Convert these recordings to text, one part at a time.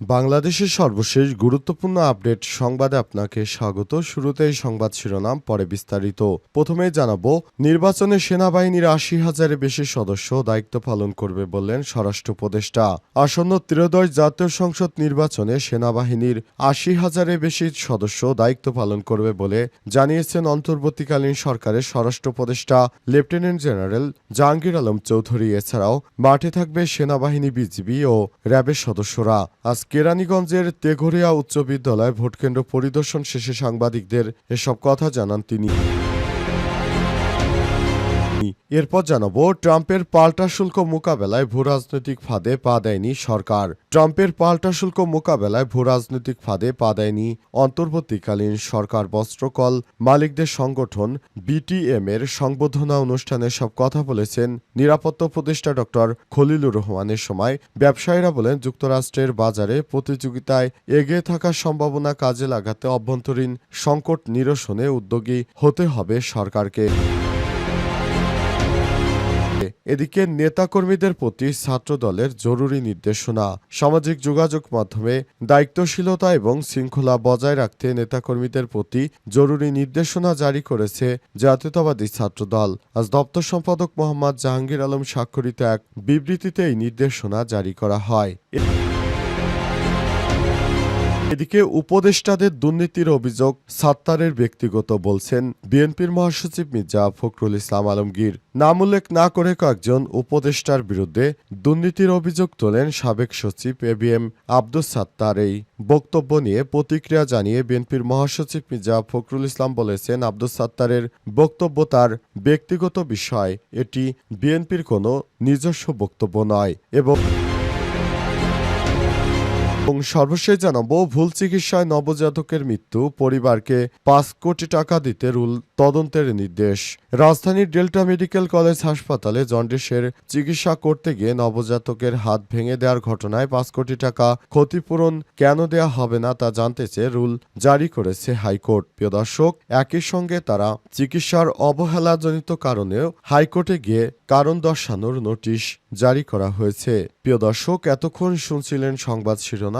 বাংলাদেশের সর্বশেষ গুরুত্বপূর্ণ আপডেট সংবাদে আপনাকে স্বাগত। শুরুতেই সংবাদ শিরোনাম, পরে বিস্তারিত। প্রথমে জানাব, নির্বাচনে সেনাবাহিনীর আশি হাজারের বেশি সদস্য দায়িত্ব পালন করবে বললেন স্বরাষ্ট্র উপদেষ্টা। আসন্ন ত্রয়োদশ জাতীয় সংসদ নির্বাচনে সেনাবাহিনীর আশি হাজারের বেশি সদস্য দায়িত্ব পালন করবে বলে জানিয়েছেন অন্তর্বর্তীকালীন সরকারের স্বরাষ্ট্র উপদেষ্টা, লেফটেন্যান্ট জেনারেল জাহাঙ্গীর আলম চৌধুরী। এছাড়াও মাঠে থাকবে সেনাবাহিনী বিজিবি ও র্যাবের সদস্যরা। আজ কেরানীগঞ্জের তেঘরিয়া উচ্চ বিদ্যালয় ভোটকেন্দ্র পরিদর্শন শেষে সাংবাদিকদের এসব কথা জানান তিনি। এরপর জানাব, ট্রাম্পের পাল্টা শুল্ক মোকাবেলায় ভূ রাজনৈতিক ফাঁদে পা দেয়নি সরকার। ট্রাম্পের পাল্টা শুল্ক মোকাবেলায় ভূ রাজনৈতিক ফাঁদে পা দেয়নি অন্তর্বর্তীকালীন সরকার বস্ত্রকল, মালিকদের সংগঠন, বিটিএম এর সংবর্ধনা অনুষ্ঠানে সব কথা বলেছেন নিরাপত্তা উপদেষ্টা ডক্টর খলিলুর রহমানের সময়। ব্যবসায়ীরা বলেন, যুক্তরাষ্ট্রের বাজারে প্রতিযোগিতায় এগিয়ে থাকার সম্ভাবনা কাজে লাগাতে অভ্যন্তরীণ সংকট নিরসনে উদ্যোগী হতে হবে সরকারকে। এদিকে নেতাকর্মীদের প্রতি ছাত্রদলের জরুরি নির্দেশনা। সামাজিক যোগাযোগ মাধ্যমে দায়িত্বশীলতা এবং শৃঙ্খলা বজায় রাখতে নেতাকর্মীদের প্রতি জরুরি নির্দেশনা জারি করেছে জাতীয়তাবাদী ছাত্রদল। আজ দপ্তর সম্পাদক মোহাম্মদ জাহাঙ্গীর আলম স্বাক্ষরিত এক বিবৃতিতে এই নির্দেশনা জারি করা হয়। এদিকে উপদেষ্টাদের দুর্নীতির অভিযোগ সাত্তারের ব্যক্তিগত বলছেন বিএনপির মহাসচিব মির্জা ফখরুল ইসলাম আলমগীর। নাম উল্লেখ না করে কয়েকজন উপদেষ্টার বিরুদ্ধে দুর্নীতির অভিযোগ তোলেন সাবেক সচিব A B M Abdus Sattar. এই বক্তব্য নিয়ে প্রতিক্রিয়া জানিয়ে বিএনপির মহাসচিব মির্জা ফখরুল ইসলাম বলেছেন, আব্দুস সাত্তারের বক্তব্য তার ব্যক্তিগত বিষয়। এটি বিএনপির কোনো নিজস্ব বক্তব্য নয় এবং এবং সর্বশেষ জানাব, ভুল চিকিৎসায় নবজাতকের মৃত্যু, পরিবারকে পাঁচ কোটি টাকা দিতে রুল তদন্তের নির্দেশ। রাজধানীর ডেল্টা মেডিকেল কলেজ হাসপাতালে জন্ডিসের চিকিৎসা করতে গিয়ে নবজাতকের হাত ভেঙে দেওয়ার ঘটনায় পাঁচ কোটি টাকা ক্ষতিপূরণ কেন দেয়া হবে না তা জানতে চেয়ে রুল জারি করেছে হাইকোর্ট। প্রিয় দর্শক, একই সঙ্গে তারা চিকিৎসার অবহেলাজনিত কারণেও হাইকোর্টে গিয়ে কারণ দর্শানোর নোটিশ জারি করা হয়েছে। প্রিয় দর্শক, এতক্ষণ শুনছিলেন সংবাদ শিরোনাম।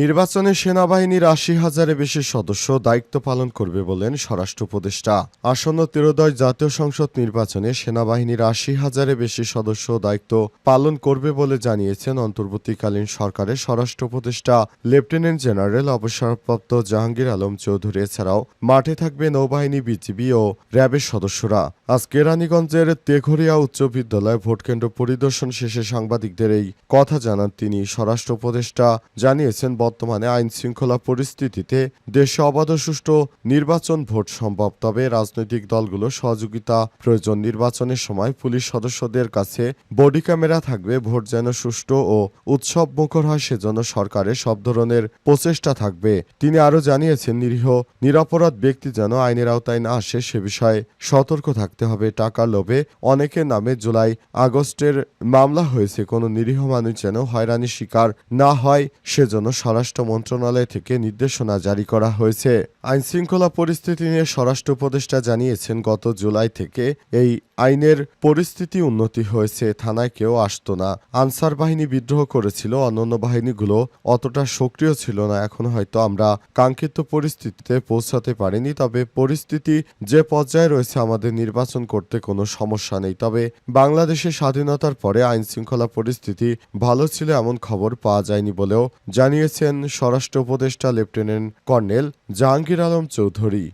নির্বাচনে সেনাবাহিনীর আশি হাজারের বেশি সদস্য দায়িত্ব পালন করবে বলেন স্বরাষ্ট্র উপদেষ্টা। আসন্ন ত্রয়োদশ জাতীয় সংসদ নির্বাচনে সেনাবাহিনীর আশি হাজারের বেশি সদস্য দায়িত্ব পালন করবে বলে জানিয়েছেন অন্তর্বর্তীকালীন সরকারের স্বরাষ্ট্র উপদেষ্টা। লেফটেন্যান্ট জেনারেল, অবসরপ্রাপ্ত জাহাঙ্গীর আলম চৌধুরী, এছাড়াও মাঠে থাকবে নৌবাহিনী বিজিবি ও র্যাবের সদস্যরা। আজ কেরানীগঞ্জের তেঘরিয়া উচ্চ বিদ্যালয় ভোটকেন্দ্র পরিদর্শন শেষে সাংবাদিকদের এই কথা জানান তিনি। স্বরাষ্ট্র উপদেষ্টা জানিয়েছেন বর্তমানে আইন শৃঙ্খলা পরিস্থিতিতে দেশে অবাধ সুষ্ঠু নির্বাচন ভোট সম্ভব। তবে রাজনৈতিক দলগুলো সহযোগিতা, প্রয়োজন নির্বাচনের সময় পুলিশ সদস্যদের কাছে বডি ক্যামেরা থাকবে। ভোট যেন সুষ্ঠু ও উৎসব মুখর হয়, সেজন্য সরকারের সব ধরনের প্রচেষ্টা থাকবে। তিনি আরও জানিয়েছেন, নিরীহ, নিরাপরাধ ব্যক্তি যেন আইনের আওতায় না আসে, সে বিষয়ে সতর্ক থাকতে হবে। টাকার লোভে অনেকের নামে জুলাই আগস্টের মামলা হয়েছে। কোনো নিরীহ মানুষ যেন হয়রানির শিকার না হয়, সেজন্য স্বরাষ্ট্র মন্ত্রণালয় থেকে নির্দেশনা জারি করা হয়েছে। আইন শৃঙ্খলা পরিস্থিতি নিয়ে স্বরাষ্ট্র উপদেষ্টা জানিয়েছেন, গত জুলাই থেকে এই আইনের পরিস্থিতি উন্নতি হয়েছে, থানায় কেউ আসতো না। আনসার বাহিনী বিদ্রোহ করেছিল, অন্যান্য বাহিনীগুলো অতটা সক্রিয় ছিল না। এখন হয়তো আমরা কাঙ্ক্ষিত পরিস্থিতিতে পৌঁছাতে পারিনি, তবে পরিস্থিতি যে পর্যায়ে রয়েছে, আমাদের নির্বাচন করতে কোনো সমস্যা নেই। তবে বাংলাদেশের স্বাধীনতার পরে আইন শৃঙ্খলা পরিস্থিতি ভালো ছিল এমন খবর পাওয়া যায়নি বলেও জানিয়েছেন স্বরাষ্ট্র উপদেষ্টা লেফটেন্যান্ট কর্নেল জাহাঙ্গীর আলম চৌধুরী।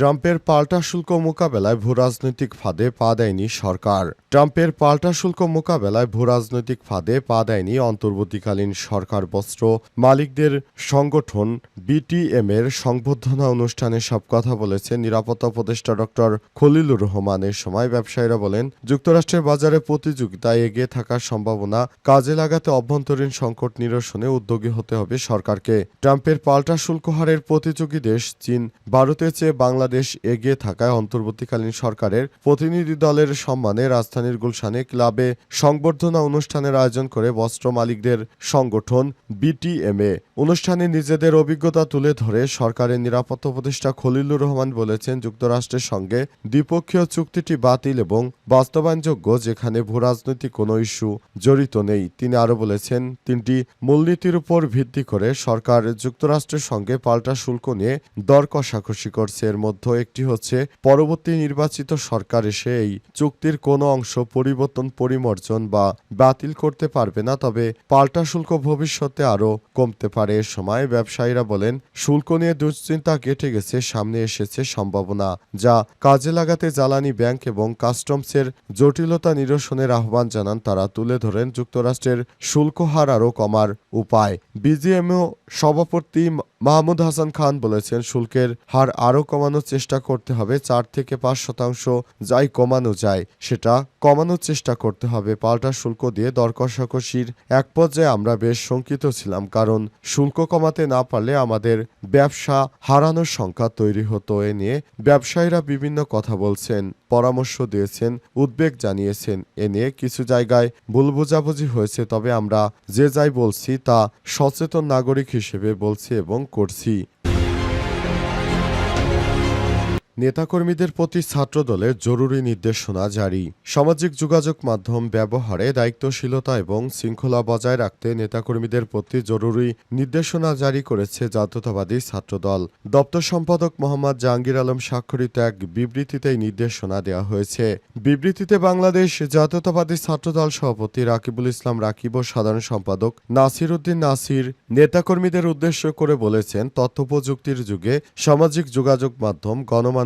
ট্রাম্পের পাল্টা শুল্ক মোকাবেলায় ভূরাজনৈতিক ফাঁদে পা দেয়নি সরকার। ট্রাম্পের পাল্টা শুল্ক মোকাবেলায় ভূরাজনৈতিক ফাঁদে পা দেয়নি অন্তর্বর্তীকালীন সরকার বস্ত্র। মালিকদের সংগঠন বিটিএম এর সংবর্ধনা অনুষ্ঠানে সব কথা বলেছেন নিরাপত্তা উপদেষ্টা ডক্টর খলিলুর রহমান। এ সময় ব্যবসায়ীরা বলেন, যুক্তরাষ্ট্রের বাজারে প্রতিযোগিতায় এগিয়ে থাকার সম্ভাবনা কাজে লাগাতে অভ্যন্তরীণ সংকট নিরসনে উদ্যোগী হতে হবে সরকারকে। ট্রাম্পের পাল্টা শুল্ক হারের প্রতিযোগী দেশ চীন, ভারতের চেয়ে বাংলাদেশ এগিয়ে থাকায় অন্তর্বর্তীকালীন সরকারের প্রতিনিধি দলের সম্মানে রাজধানীর গুলশানে ক্লাবে সংবর্ধনা অনুষ্ঠানের আয়োজন করে বস্ত্র মালিকদের সংগঠন বিটিএমএ। অনুষ্ঠানে নিজেদের অভিজ্ঞতা তুলে ধরে সরকারের নিরাপত্তা উপদেষ্টা খলিলুর রহমান বলেছেন, যুক্তরাষ্ট্রের সঙ্গে দ্বিপক্ষীয় চুক্তিটি বাতিল এবং বাস্তবায়নযোগ্য, যেখানে ভূরাজনৈতিক কোনো ইস্যু জড়িত নেই। তিনি আরও বলেছেন, তিনটি মূলনীতির উপর ভিত্তি করে সরকার যুক্তরাষ্ট্রের সঙ্গে পাল্টা শুল্ক নিয়ে দর কষাকষি করছে। এর মধ্যে একটি হচ্ছে, পরবর্তী নির্বাচিত সরকার এসে এই চুক্তির কোনো অংশ পরিবর্তন, পরিমার্জন বা বাতিল করতে পারবে না। তবে পাল্টা শুল্ক ভবিষ্যতে আরও কমতে পারে। এ সময় ব্যবসায়ীরা বলেন, শুল্ক নিয়ে দুশ্চিন্তা কেটে গেছে, সামনে এসেছে সম্ভাবনা যা কাজে লাগাতে জ্বালানি ব্যাংক এবং কাস্টমসের জটিলতা নিরসনের আহ্বান জানান। তারা তুলে ধরেন, যুক্তরাষ্ট্রের শুল্ক হার আরও কমার উপায়। বিজিএমও সভাপতি মাহমুদ হাসান খান বলেছেন, শুল্কের হার আরও কমানোর চেষ্টা করতে হবে, চার থেকে পাঁচ শতাংশ যাই কমানো যায়, সেটা কমানোর চেষ্টা করতে হবে। পাল্টা শুল্ক দিয়ে দর কষাকষির এক পর্যায়ে আমরা বেশ শঙ্কিত ছিলাম, কারণ শুল্ক কমাতে না পারলে আমাদের ব্যবসা হারানোর সংখ্যা তৈরি হতো। এ নিয়ে ব্যবসায়ীরা বিভিন্ন কথা বলছেন, পরামর্শ দিয়েছেন, উদ্বেগ জানিয়েছেন। এ নিয়ে কিছু জায়গায় ভুল বোঝাবুঝি হয়েছে, তবে আমরা যে যাই বলছি তা সচেতন নাগরিক হিসেবে বলছি এবং করছি। নেতাকর্মীদের প্রতি ছাত্রদলের জরুরি নির্দেশনা জারি। সামাজিক যোগাযোগ মাধ্যম ব্যবহারে দায়িত্বশীলতা এবং শৃঙ্খলা বজায় রাখতে নেতাকর্মীদের প্রতি জরুরি নির্দেশনা জারি করেছে জাতীয়তাবাদী ছাত্রদল। দপ্তর সম্পাদক মোহাম্মদ জাহাঙ্গীর আলম স্বাক্ষরিত এক বিবৃতিতে নির্দেশনা দেওয়া হয়েছে। বিবৃতিতে বাংলাদেশ জাতীয়তাবাদী ছাত্রদল সভাপতি রাকিবুল ইসলাম রাকিব ও সাধারণ সম্পাদক নাসির উদ্দিন নাসির নেতাকর্মীদের উদ্দেশ্য করে বলেছেন, তথ্য প্রযুক্তির যুগে সামাজিক যোগাযোগ মাধ্যম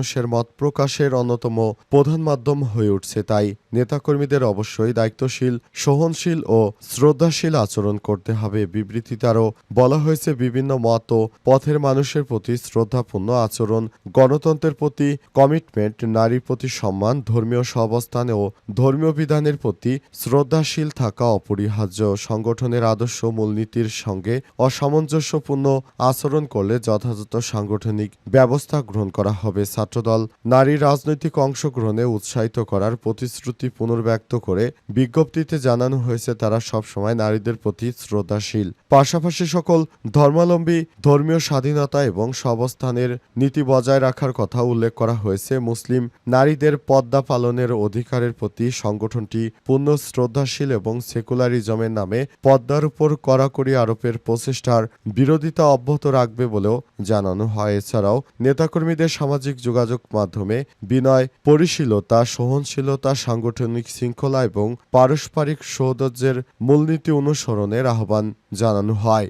গণমানুষের মত প্রকাশের অন্যতম প্রধান মাধ্যম হয়ে উঠছে তাই নেতাকর্মীদের অবশ্যই দায়িত্বশীল, সহনশীল ও শ্রদ্ধাশীল আচরণ করতে হবে। বিবৃতিতে আরও বলা হয়েছে, বিভিন্ন মত ও পথের মানুষের প্রতি শ্রদ্ধাপূর্ণ আচরণ, গণতন্ত্রের প্রতি কমিটমেন্ট নারীর প্রতি সম্মান, ধর্মীয় সহাবস্থান ও ধর্মীয় বিধানের প্রতি শ্রদ্ধাশীল থাকা অপরিহার্য। সংগঠনের আদর্শ মূলনীতির সঙ্গে অসামঞ্জস্যপূর্ণ আচরণ করলে যথাযথ সাংগঠনিক ব্যবস্থা গ্রহণ করা হবে। ছাত্রদল নারী রাজনৈতিক অংশগ্রহণে উৎসাহিত করার প্রতিশ্রুতি পুনর্ব্যক্ত করে বিজ্ঞপ্তিতে জানানো হয়েছে, তারা সবসময় নারীদের প্রতি শ্রদ্ধাশীল। পাশাপাশি সকল ধর্মাবলম্বী, ধর্মীয় স্বাধীনতা এবং সবস্থানের নীতি বজায় রাখার কথা উল্লেখ করা হয়েছে। মুসলিম নারীদের পদ্মা পালনের অধিকারের প্রতি সংগঠনটি পূর্ণ শ্রদ্ধাশীল এবং সেকুলারিজমের নামে পদ্মার উপর কড়াকড়ি আরোপের প্রচেষ্টার বিরোধিতা অব্যাহত রাখবে বলেও জানানো হয়। এছাড়াও নেতাকর্মীদের সামাজিক যোগাযোগ মাধ্যমে বিনয়, পরিশীলতা, সহনশীলতা, সাংগঠনিক শৃঙ্খলা এবং পারস্পরিক সৌন্দর্যের মূলনীতি অনুসরণের আহ্বান জানানো হয়।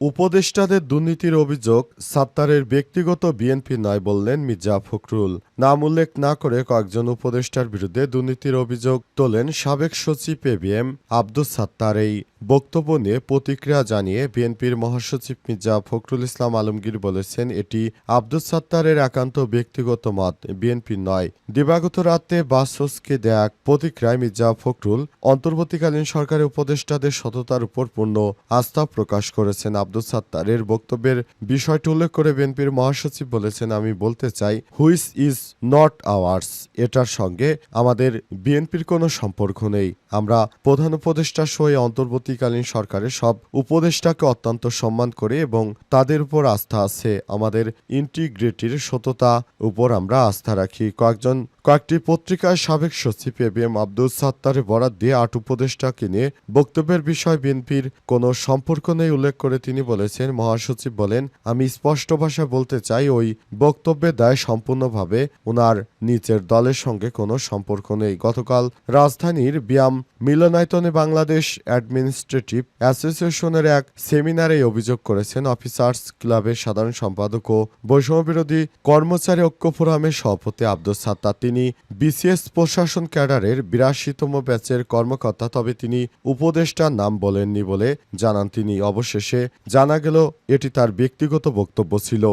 উপদেষ্টাদের দুর্নীতির অভিযোগ সাত্তারের ব্যক্তিগত বিএনপি নয় বললেন মির্জা ফখরুল। নাম উল্লেখ না করে কয়েকজন উপদেষ্টার বিরুদ্ধে দুর্নীতির অভিযোগ তোলেন সাবেক সচিব এবিএম আব্দুস সাত্তার। এই বক্তব্য নিয়ে প্রতিক্রিয়া জানিয়ে বিএনপির মহাসচিব মির্জা ফখরুল ইসলাম আলমগীর বলেছেন, এটি আব্দুস সাত্তারের একান্ত ব্যক্তিগত মত বিএনপির নয়। দিবাগত রাতে বাসসকে দেয়া প্রতিক্রিয়ায় মির্জা ফখরুল অন্তর্বর্তীকালীন সরকারের উপদেষ্টাদের সততার উপর পূর্ণ আস্থা প্রকাশ করেছেন আব্দুল সাত্তারের বক্তব্যের বিষয়টি উল্লেখ করে বিএনপির মহাসচিব বলেছেন, আমি বলতে চাই, হুইস ইজ নট আওয়ার্স। এটার সঙ্গে আমাদের বিএনপির কোনো সম্পর্ক নেই। আমরা প্রধান উপদেষ্টা সহ অন্তর্বর্তীকালীন সরকারের সব উপদেষ্টাকে অত্যন্ত সম্মান করি এবং তাদের উপর আস্থা আছে। আমাদের ইন্টিগ্রিটির সততা উপর আমরা আস্থা রাখি। কয়েকজন কয়েকটি পত্রিকায় সাবেক সচিব এ বি এম আব্দুল সাত্তারের বরাত দিয়ে আট উপদেষ্টাকে নিয়ে বক্তব্যের বিষয় বিএনপির কোনো সম্পর্ক নেই উল্লেখ করে তিনি বলেছেন, মহাসচিব বলেন, আমি স্পষ্ট ভাষায় বলতে চাই, ওই বক্তব্যের দায় সম্পূর্ণভাবে ওনার নিচের দলের সঙ্গে কোনো সম্পর্ক নেই। গতকাল রাজধানীর ব্যায়াম মিলনায়তনে বাংলাদেশ অ্যাডমিনিস্ট্রেটিভ অ্যাসোসিয়েশনের এক সেমিনারে অভিযোগ করেছেন অফিসার্স ক্লাবের সাধারণ সম্পাদক ও বৈষম্যবিরোধী কর্মচারী ঐক্য ফোরামের সভাপতি আব্দুল সাত্তার। তিনি বিসিএস প্রশাসন ক্যাডারের বিরাশিতম ব্যাচের কর্মকর্তা, তবে তিনি উপদেষ্টার নাম বলেননি বলে জানান তিনি। অবশেষে জানা গেল, এটি তার ব্যক্তিগত বক্তব্য ছিল।